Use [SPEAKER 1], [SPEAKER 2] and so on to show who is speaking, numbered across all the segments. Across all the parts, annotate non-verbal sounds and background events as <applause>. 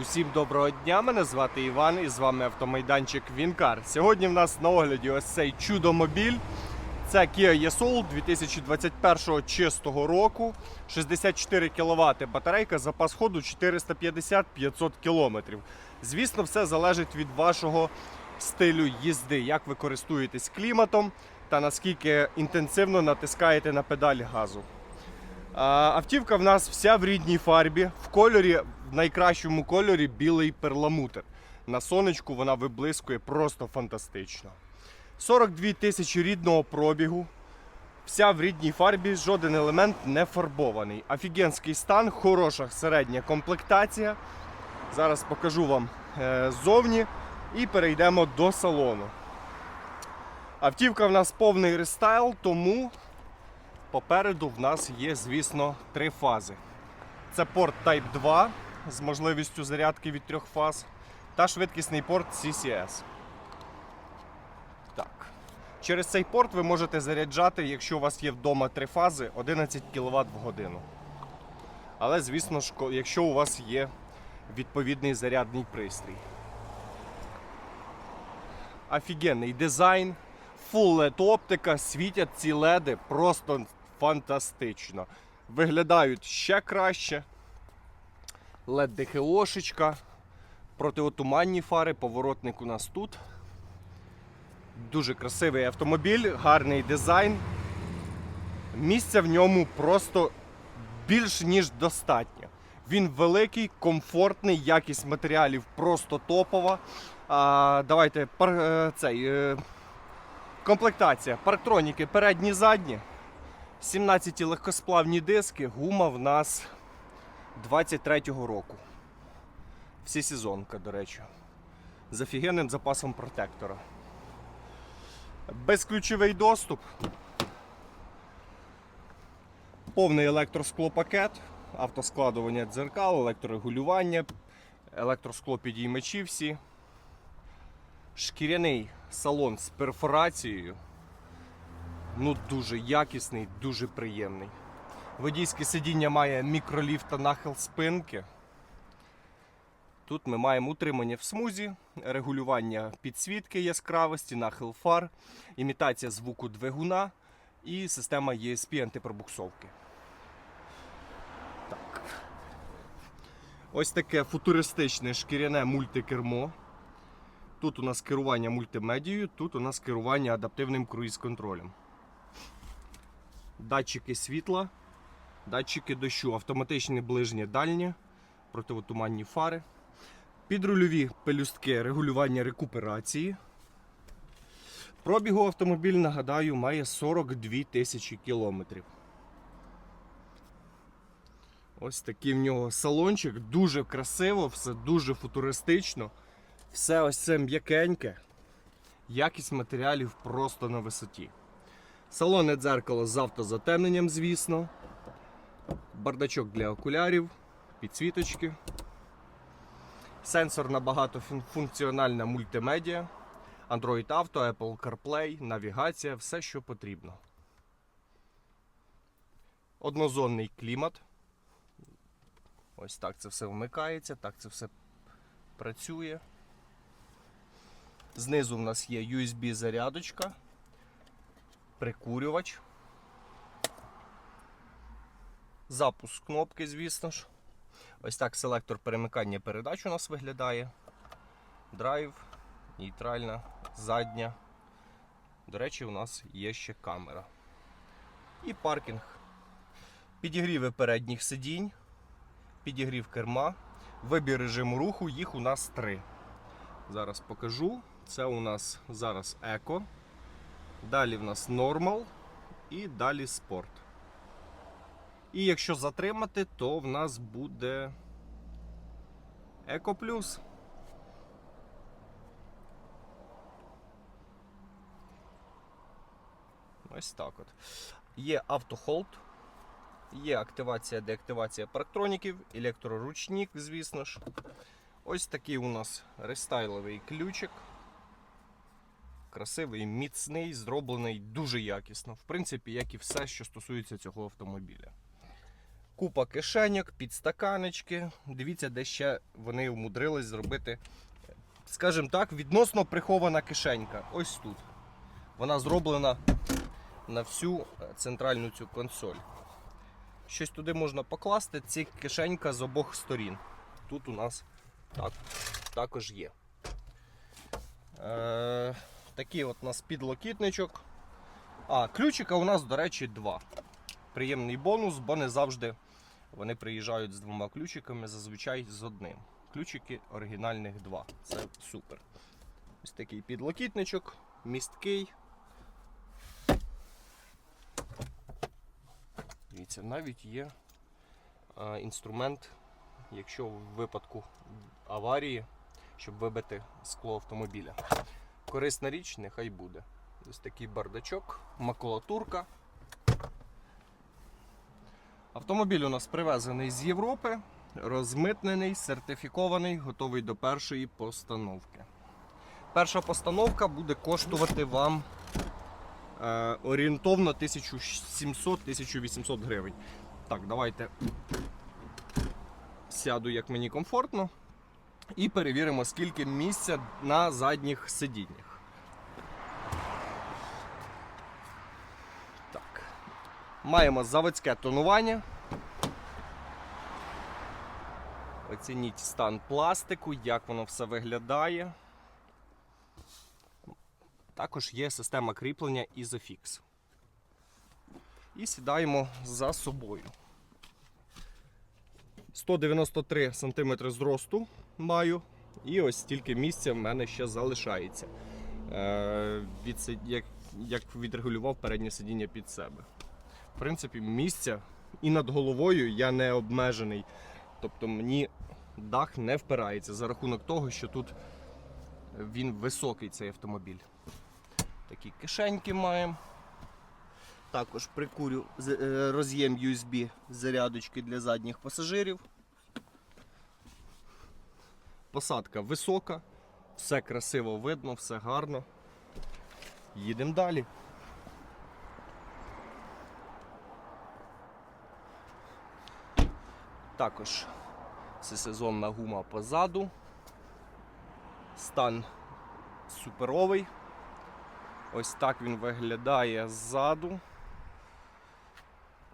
[SPEAKER 1] Усім доброго дня! Мене звати Іван і з вами автомайданчик Вінкар. Сьогодні в нас на огляді ось цей чудомобіль. Це Kia e-Soul 2021 чистого року. 64 кВт батарейка, запас ходу 450-500 км. Звісно, все залежить від вашого стилю їзди, як ви користуєтесь кліматом та наскільки інтенсивно натискаєте на педаль газу. Автівка в нас вся в рідній фарбі, в кольорі, в найкращому кольорі білий перламутр. На сонечку вона виблискує просто фантастично. 42 тисячі рідного пробігу. Вся в рідній фарбі, жоден елемент не фарбований. Офігенський стан, хороша середня комплектація. Зараз покажу вам е, ззовні і перейдемо до салону. Автівка в нас повний рестайл, тому Попереду в нас є, звісно, три фази. Це порт Type 2 з можливістю зарядки від трьох фаз та швидкісний порт CCS. Так. Через цей порт ви можете заряджати, якщо у вас є вдома три фази, 11 кВт в годину. Але, звісно якщо у вас є відповідний зарядний пристрій. Офігенний дизайн, Full LED оптика, світять ці леди просто фантастично. Виглядають ще краще. LED ДХОшечка, протиотуманні фари, поворотник у нас тут. Дуже красивий автомобіль, гарний дизайн. Місця в ньому просто більш ніж достатньо. Він великий, комфортний, якість матеріалів просто топова. А, давайте пар, е, цей. е, Комплектація. Парктроніки передні, задні. 17 легкосплавні диски. Гума в нас 23-го року. Всесезонка, до речі. З офігенним запасом протектора. Безключовий доступ. Повний електросклопакет, автоскладування дзеркал, електрорегулювання, електроскло підіймачі всі шкіряний салон з перфорацією. Ну, дуже якісний, дуже приємний. Водійське сидіння має мікроліфт та нахил спинки. Тут ми маємо утримання в смузі, регулювання підсвітки яскравості, нахил фар, імітація звуку двигуна і система ESP антипробуксовки. Так. Ось таке футуристичне шкіряне мультикермо. Тут у нас керування мультимедією, тут у нас керування адаптивним круїз-контролем. Датчики світла, датчики дощу, автоматичне ближнє дальнє, противотуманні фари, підрульові пелюстки регулювання рекуперації. Пробігу автомобіль, нагадаю, має 42 тисячі кілометрів. Ось такий в нього салончик, дуже красиво, все дуже футуристично. Все ось це м'якеньке. Якість матеріалів просто на висоті. Салонне дзеркало з автозатемненням, звісно. Бардачок для окулярів, підсвіточки. Сенсорна багатофункціональна мультимедіа. Android Auto, Apple CarPlay, навігація, все, що потрібно. Однозонний клімат. Ось так це все вмикається, так це все працює. Знизу в нас є USB зарядочка, прикурювач. Запуск кнопки, звісно ж. Ось так селектор перемикання передач у нас виглядає. Драйв, нейтральна, задня. До речі, у нас є ще камера. І паркінг. Підігріви передніх сидінь, підігрів керма, вибір режиму руху, їх у нас три. Зараз покажу. Це у нас зараз еко. Далі в нас нормал і далі спорт. І якщо затримати, то в нас буде Еко Плюс. Ось так от. Є автохолд, є активація, деактивація парктроніків, електроручник, звісно ж. Ось такий у нас рестайловий ключик. Красивий, міцний, зроблений дуже якісно. В принципі, як і все, що стосується цього автомобіля. Купа кишеньок, підстаканечки. Дивіться, де ще вони вмудрились зробити, скажімо так, відносно прихована кишенька. Ось тут. Вона зроблена на всю е, центральну цю консоль. Щось туди можна покласти, ці кишенька з обох сторін. Тут у нас так, також є. Е, такий от у нас підлокітничок. А, ключика у нас, до речі, два. Приємний бонус, бо не завжди вони приїжджають з двома ключиками, зазвичай з одним. Ключики оригінальних два. Це супер. Ось такий підлокітничок, місткий. Дивіться, навіть є е, інструмент, якщо в випадку аварії, щоб вибити скло автомобіля. Корисна річ, нехай буде. Ось такий бардачок, макулатурка. Автомобіль у нас привезений з Європи, розмитнений, сертифікований, готовий до першої постановки. Перша постановка буде коштувати вам е, орієнтовно 1700-1800 гривень. Так, давайте сяду, як мені комфортно, і перевіримо, скільки місця на задніх сидіннях. Маємо заводське тонування. Оцініть стан пластику, як воно все виглядає. Також є система кріплення Isofix. І сідаємо за собою. 193 см зросту маю, і ось стільки місця в мене ще залишається. Е, від, як, як відрегулював переднє сидіння під себе. В принципі, місця і над головою я не обмежений. Тобто мені дах не впирається за рахунок того, що тут він високий цей автомобіль. Такі кишеньки маємо. Також прикурю е, роз'єм USB зарядочки для задніх пасажирів. Посадка висока, все красиво видно, все гарно. Їдемо далі. Також всесезонна гума позаду. Стан суперовий. Ось так він виглядає ззаду.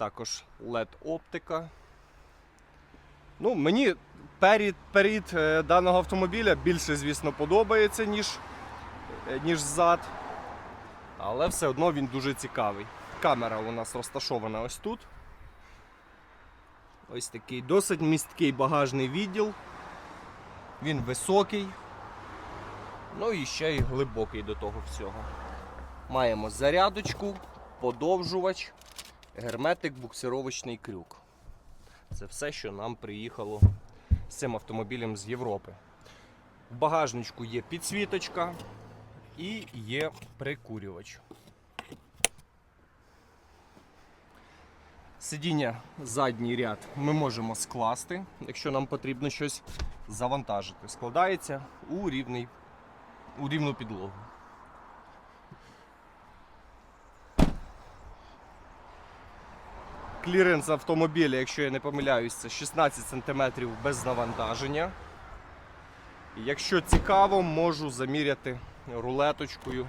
[SPEAKER 1] Також LED оптика. Ну, мені перед, перед е, даного автомобіля більше, звісно, подобається, ніж, е, ніж зад. Але все одно він дуже цікавий. Камера у нас розташована ось тут. Ось такий досить місткий багажний відділ. Він високий. Ну і ще й глибокий до того всього. Маємо зарядочку, подовжувач, герметик, буксировочний крюк. Це все, що нам приїхало з цим автомобілем з Європи. В багажничку є підсвіточка і є прикурювач. Сидіння задній ряд ми можемо скласти, якщо нам потрібно щось завантажити. Складається у, рівний, у рівну підлогу. Кліренс автомобіля, якщо я не помиляюсь, це 16 см без навантаження. Якщо цікаво, можу заміряти рулеточкою.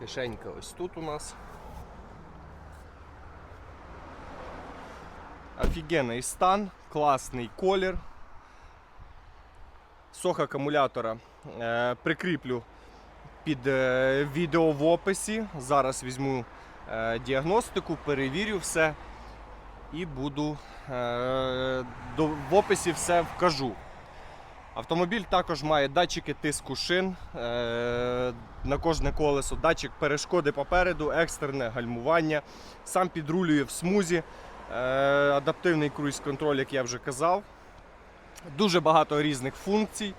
[SPEAKER 1] Кишенька ось тут у нас. Офігенний стан, класний колір. Сох акумулятора е, прикріплю під е, відео в описі. Зараз візьму е, діагностику, перевірю все і буду е, в описі все вкажу. Автомобіль також має датчики тиску шин на кожне колесо, датчик перешкоди попереду, екстрене гальмування. Сам підрулює в смузі, адаптивний круїз-контроль, як я вже казав. Дуже багато різних функцій.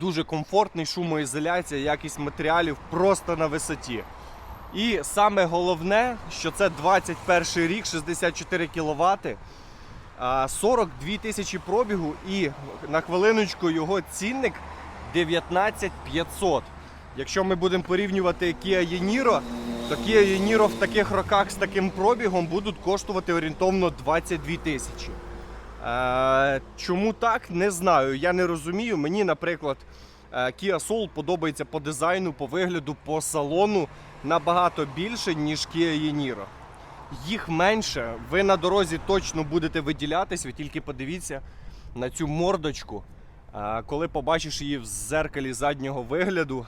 [SPEAKER 1] Дуже комфортний, шумоізоляція, якість матеріалів просто на висоті. І саме головне, що це 21 рік, 64 кВт, 42 тисячі пробігу і на хвилиночку його цінник 19 500. Якщо ми будемо порівнювати Kia Yeniro, то Kia Yeniro в таких роках з таким пробігом будуть коштувати орієнтовно 22 тисячі. Е, чому так? Не знаю. Я не розумію. Мені, наприклад, е, Kia Soul подобається по дизайну, по вигляду, по салону набагато більше, ніж Kia Yeniro. Їх менше. Ви на дорозі точно будете виділятись. Ви тільки подивіться на цю мордочку. Е, Коли побачиш її в зеркалі заднього вигляду,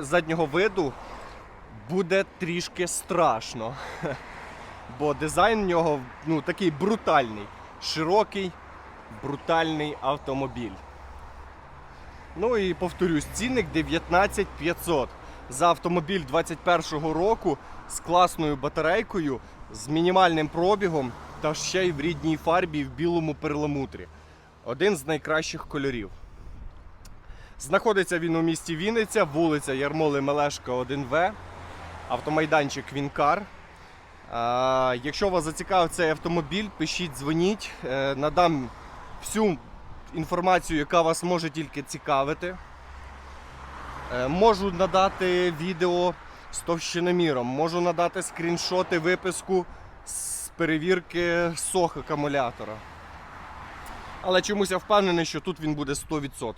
[SPEAKER 1] заднього виду, буде трішки страшно. <laughs> Бо дизайн в нього ну, такий брутальний, широкий, брутальний автомобіль. Ну і повторюсь, цінник 19 500 за автомобіль 21 року з класною батарейкою, з мінімальним пробігом та ще й в рідній фарбі в білому перламутрі. Один з найкращих кольорів. Знаходиться він у місті Вінниця, вулиця Ярмоли Мелешка 1В, автомайданчик Вінкар. Якщо вас зацікавив цей автомобіль, пишіть, дзвоніть, Е, надам всю інформацію, яка вас може тільки цікавити. Е, можу надати відео з товщиноміром, можу надати скріншоти, виписку з перевірки сох акумулятора. Але чомусь я впевнений, що тут він буде 100%.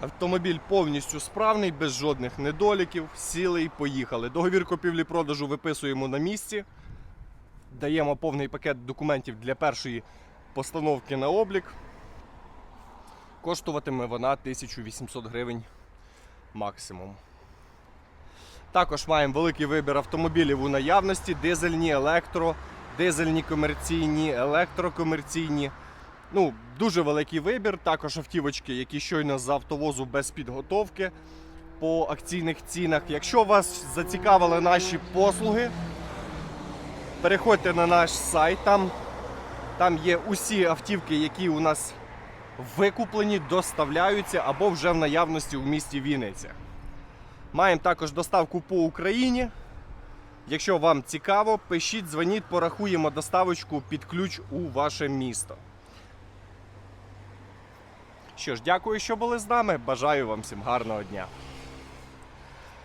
[SPEAKER 1] Автомобіль повністю справний, без жодних недоліків. Сіли і поїхали. Договір купівлі-продажу виписуємо на місці. Даємо повний пакет документів для першої постановки на облік. Коштуватиме вона 1800 гривень максимум. Також маємо великий вибір автомобілів у наявності: дизельні, електро, дизельні комерційні, електрокомерційні. Ну, дуже великий вибір. Також автівочки, які щойно з автовозу без підготовки по акційних цінах. Якщо вас зацікавили наші послуги, переходьте на наш сайт. Там, там є усі автівки, які у нас викуплені, доставляються або вже в наявності в місті Вінниця. Маємо також доставку по Україні. Якщо вам цікаво, пишіть, дзвоніть, порахуємо доставочку під ключ у ваше місто. Що ж, дякую, що були з нами. Бажаю вам всім гарного дня.